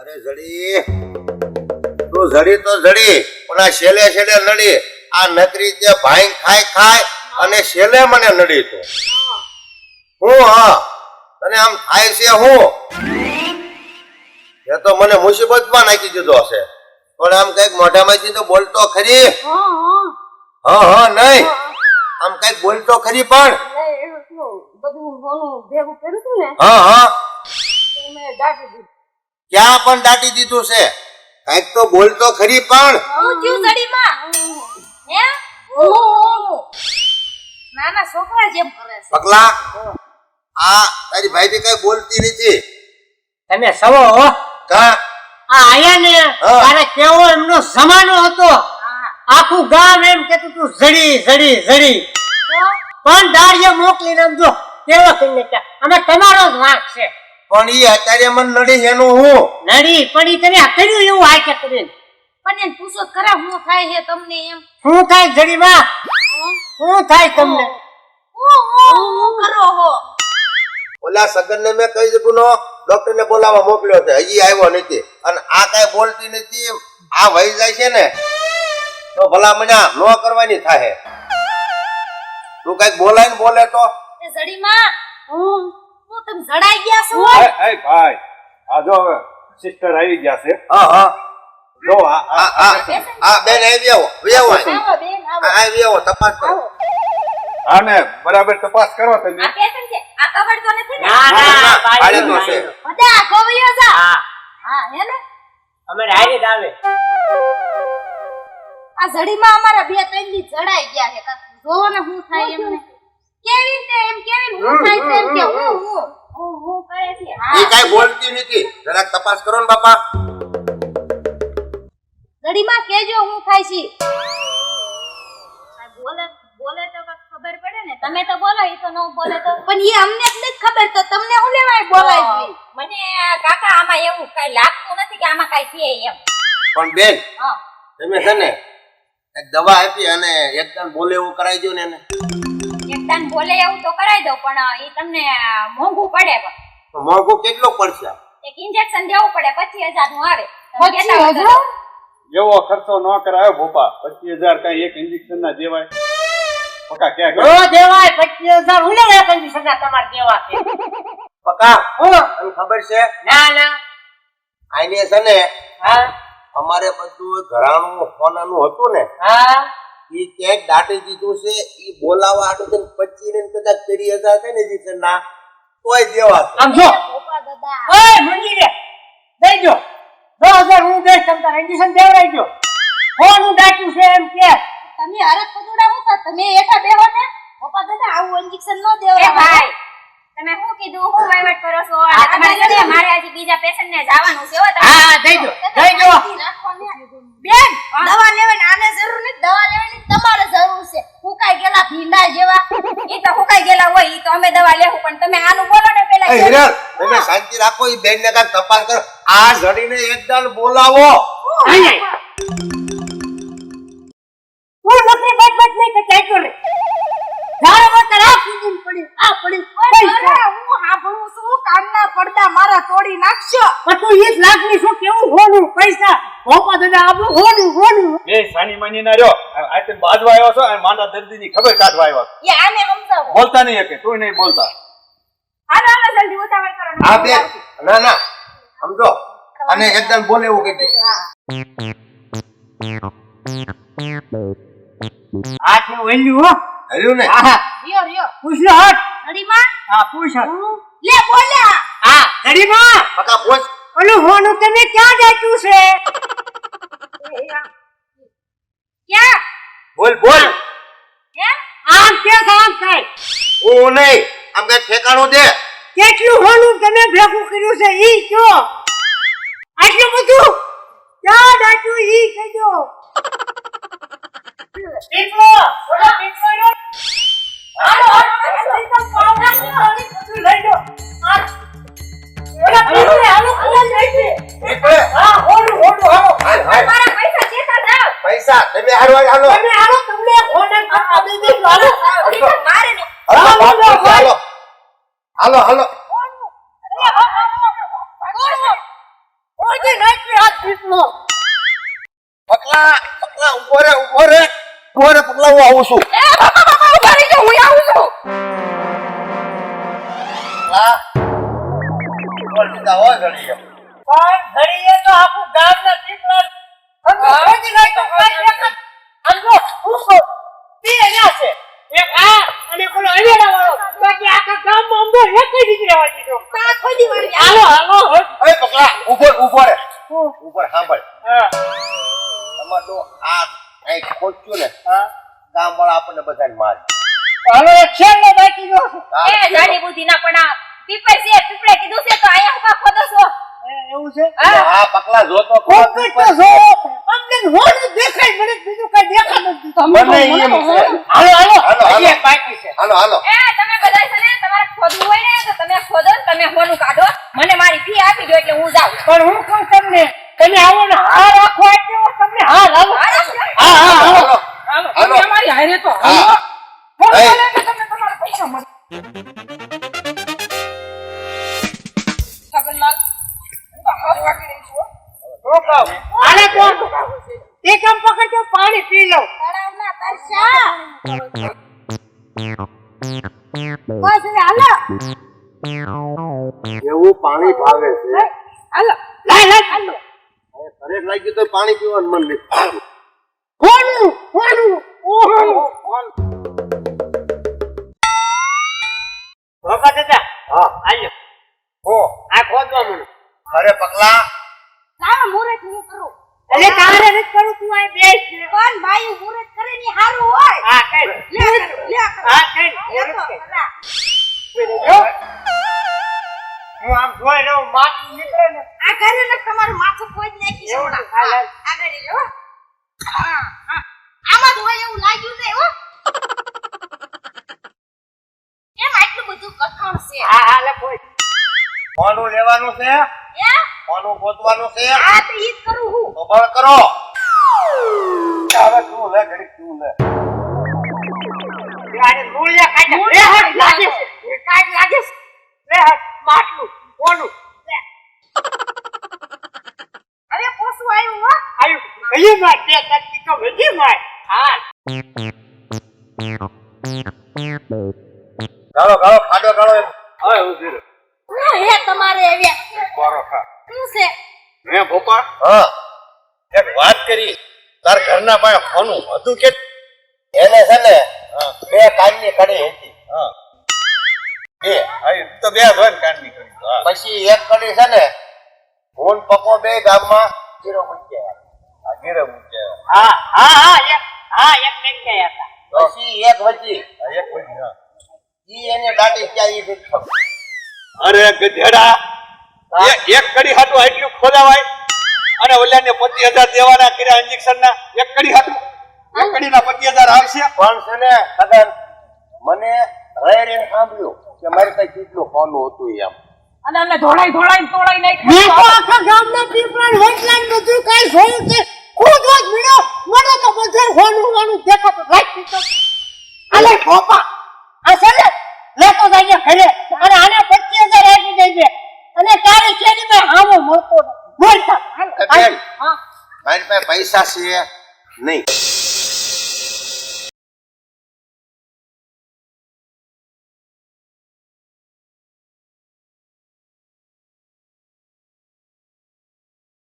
અરે જડી. તું જડી તો જડી પણ આ છેલે છેલે નડી. આ નકરી જે ભાઈ ખાય ખાય અને છેલે મને નડી તું. હું હા. તને આમ થાય છે હું? એ તો મને મુસીબતમાં નાખી દીધો હશે. પણ આમ કંઈક મોઢામાંથી તો બોલતો ખરી? હા હા નહીં. આમ કંઈક બોલતો ખરી પણ? એટલે એ શું બધું ભેગું કર્યું હતું ને? હા હા. મેં દાટી દીધું. ક્યાં પણ દાટી દીધું છે? કંઈક તો બોલતો ખરી પણ. હું થયું જડીમાં નાના છોકરા જેમ કરે છે. પગલા? આ તારી ભાઈ બી કઈ બોલતી નથી. તમે સવો હો. કા? આ આયા ને. તારે કેવો એમનો જમાનો હતો. આખું ગામ એમ કેતું તું જડી જડી જડી. તો? પણ દાળીએ મોકલીને નામ જો કેવો કરીને કે અમે તમારો જ વાંક છે. પણ ઈ અત્યારે મને નડી એનું હું. નડી પડી તમે આ કર્યું એવું આ કે કરે પણ એને પૂછો ખરા હું થાય છે તમને એમ? શું થાય જડીમાં શું થાય તમને? હું હું હું કરો હો. ઓલા સગન ને મેં કહી દીધું નો ડોક્ટર ને બોલાવવા મોકલ્યો છે હજી આવ્યો નથી. અને આ કઈ બોલતી નથી આ વહી જાય છે ને તો ભલા મજા નો કરવાની થાય તું કંઈક બોલાય ને બોલે તો. એ જડીમાં? હું? તમે જડાઈ ગયા છો. એ એ ભાઈ આ જો સિસ્ટર આવી ગયા છે. હા હા. જો આ આ આ બેન આવી આવો આવી આવો આવો બેન આવો. આવી આવો તપાસ કરો. આને બરાબર તપાસ કરો તમે. આ પેશન્ટ છે. આ કવર તો નથી ને? ના પાડે તો છે. બધા કોવિયો જા હા. હા હે ને? અમે રાઈ જ આવે આ જડીમાં અમારા બે ત્રણ દી જડાઈ ગયા છે. જોવો ને શું થાય એમને. કેવી રીતે એમ કેવી હું થાય છે એમ કે હું હું હું. હું કરે છે? ઈ હા. કઈ બોલતી નથી. જરાક તપાસ કરો ને બાપા. જડીમાં કેજો હું થાય છે. બોલે બોલે તો ખબર પડે ને. તમે તો બોલો એ તો ન બોલે તો. પણ એ અમને જ નથી ખબર તો તમને હું લેવાય બોલાય મને કાકા આમાં એવું કઈ લાગતું નથી કે આમાં કઈ છે એમ. પણ બેન હા. તમે છે ને એક દવા આપી અને એકદમ બોલે એવું કરાવી દો ને એને. એકદમ બોલે એવું તો કરાવી દઉં પણ એ તમને મોંઘું પડે પણ. તો મોંઘું કેટલું પડશે એક ઇન્જેક્શન દેવું પડે પચીસ હજારનું આવે પચીસ હજાર? એવો ખર્ચો ન કરાયો ભોપા. પચીસ હજાર કઈ એક ઇન્જેક્શન ના દેવાય? પકા ક્યાં નો દેવાય પચીસ હજાર હું લેવા ઇન્જેક્શન ના તમારે દેવા છે પકા? હું? તને ખબર છે? ના ના. આઈને છે ને હા. અમારે બધું ઘરાણું સોનાનું હતું ને. હા. ઈ ક્યાંક દાટી દીધું છે ઈ બોલાવા આટલું થઈને પચી ને કદાચ ત્રીસ હજાર છે ને જી ના તોય દેવા આમ જો. ઓય મુંજી રે દઈ દો. દસ હજાર હું દઈશ તમ તારે. ઇન્જેક્શન દેવડાવી ફોન હું દાટ્યું છે એમ કે? તમે હરક પદોડા હતા તમે એકા બેહો ને. ભોપા દાદા આવું ઇન્જેક્શન ન દેવા ભાઈ તમે શું કીધું? હું વહીવટ કરો છો? આ તમારે છે મારે આજે બીજા પેશન્ટ ને જવાનું છે હો તમે. હા દઈ દો દઈ દો બેન દવા લેવાની આને જરૂર નથી દવા લેવાની તમારે જરૂર છે. હુકાઈ ગયેલા ભીંડા જેવા ઈ તો હુકાઈ ગયેલા હોય ઈ તો અમે દવા લેવું પણ તમે આનું બોલો ને પેલા હિરલ તમે શાંતિ રાખો ઈ બેન ને કાંઈક તપાસ કરો. આ જડીને એકદમ બોલાવો. હું નોકરી બચ બચ નહીં કે ચાઈ ને જાણે વખત આ કીધું પડી આ પડી પૈસા હું સાંભળું છું કાનના પડદા મારા તોડી નાખશો. પણ તું ઈ જ લાગણી શું કેવું હોનું? પૈસા ભોપા દાદા આપણું હોનું હોનું. બે સાની માની ના રહ્યો. આ તે બાજવા આવ્યો છો અને માંદા દર્દી ની ખબર કાઢવા આવ્યો એ આને સમજાવો. બોલતા નહીં કે તું નહીં બોલતા. હાલો હાલો જલ્દી ઉતાવળ કરો ને. આ ના ના સમજો. અને એકદમ બોલે એવું કીધું હાથ ને વેલ્યુ હો. હર્યું ને? હા. રિયો રિયો. પૂછ લો હટ. ઘડીમાં હા પૂછ લે બોલ્યા. હા ઘડીમાં પકા પોચ ઓલું હોનું તમે ક્યાં જાચ્યું છે? ક્યાં? બોલ બોલ. આમ કે આમ થાય. ઓ નહીં. આમ કઈ ઠેકાણું દે. કેટલું હોનું તમે ભેગું કર્યું છે? ઈ કયો? આટલું બધું? ક્યાં જાચ્યું ઈ કહેજો પૈસા તમે હારો હાલો તમે હાલો તમને હોને કાપા દઈ દઈશું હાલો મારે ને હાલો હાલો હાલો હાલો ઓળખી પીપળો પકલા પકલા ઊભો રે ઊભો રે. રે પકલા હું આવું છું એ બાપા બાપા ઊભા રહી જાઓ હું આવું છું પકલા બોલ દીધા હોય ઘડી એમ. પણ ઘડીએ તો આખું ગામના પીપળા અંદર ખોદી નાખ્યો, કાંઈ દેખાત. આમ જો, ઊંઘો. બે રહ્યા છે. એક આ અને પેલો અવેડા વાળો. બાકી આખા ગામમાં અમને એક જ દીકરી આવવા દીધો. તા ખોદી વાળી હાલો, હાલો. એ પગલા ઊભો ઊભો રે ઊભો સાંભળ હા, તમારું આ કઈ ખોચ્યું ને હા. ગામ વાળા આપણને બધાને મારે. હાલો, એક છેલ્લો બાકી રહ્યો એ જાડી બુદ્ધિ ના પણ આ પીપળ છે પીપળે કીધું છે તો આયા ઊભા ખોદો છો એવું છે? હા. પકલા કોકઈ તો જો. અમને હોડ દેખાય મને બીજું કઈ દેખાતું જ નથી. મને એમ છે. હાલો હાલો. હાલો, હાલો. હજી બાકી છે. હાલો હાલો. એ તમે બધા છે ને તમારે ખોદવું હોય ને તો તમે ખોદો તમે હોનું કાઢો. મને મારી ફી આપી દો એટલે હું જાઉં. પણ હું કહું તમને તમે આવો ને આને કોણ એ કામ પકડજો પાણી પી લઉં તળાવના તરસા. બસ હવે હાલો. એવું પાણી ભાવે છે? હાલો. લાય લાય. હાલો. ઘરે લાગી તો પાણી પીવાનું મન નહીં કોનું? કોનું? ઓહો દાદા હા. આલ્યો હો. આ ખોદવા મને. અરે પકલા લાવો મુહૂર્ત હું કરું એટલે કરું તું આ બેસ પણ ભાઈ મુરત કરે ની હારું હોય. હા કઈ લે લે હા તો, હું આમ જોઈ રહ્યો માથું નીકળે ને. આ ઘરે ને તમારું માથું કોઈ જ નાખી એવું. હાલ, હાલ. આગળ હા. આમાં જ હોય એવું લાગ્યું છે હો. એમ આટલું બધું કથણ છે. હા હા લે કોઈ કોનું લેવાનું છે? હે? કોનું ગોતવાનું છે? હા તો ઈ જ કરું હું. ખબર કરો. તું લે ઘડીક તું લે. આને મૂળિયા કાઢ્યા. લે. હાથ લાગે છે. કાઢ લાગે છે. લે હાથ માટલું કોનું અરે પોસું આવ્યું હો. કટકી તો ગાળો ગાળો ખાડો ગાળો એમ. ઊભી રહે. હું તમારે ખા. શું છે? હે ભોપા હા. એક વાત કરી. તાર ઘરના પાસે કોનું હતું કે એને છે ને બે કાનની કડી હતી. બે. તો બે હોય કાનની કડી. પછી એક કડી છે ને હું ને પપ્પો બે ગામમાં જીરો મૂકી હા આ ઘેરે મૂક્યા. હા હા હા એક હા એક મેં હતા. પછી એક વચ્ચી આ એક વધી, હા. ઈ એને દાટી ક્યાં ઈ અરે ગધેડા એક કડી હાટું આટલું ખોદાવાય? અને ઓલાને પચીસ હજાર દેવાના કર્યા ઇન્જેક્શન ના એક કડી હતું એક કડીના પચીસ હજાર આવશે. પણ છે ને સગન મને રહી રહીને સાંભળ્યું કે મારી કઈ કેટલું ફોનું હતું એમ. અને અમને ધોળાઈ ધોળાઈ તોડાઈ મેં તો આખા ગામના પીપળા વટલાન બધું કઈ જોયું કે ખુદ જ મળ્યો મને તો બધે હોનું હોનું દેખાતું. લાઈટ પીતો. અલે ખોપા આ છે ને લેતો જઈએ ઘરે. અને આને પચીસ હજાર આપી દેજે. અને તારી શેરીમાં હામો મળતો નથી. બોલતા બેન મારી પાસે પૈસા છે નહીં.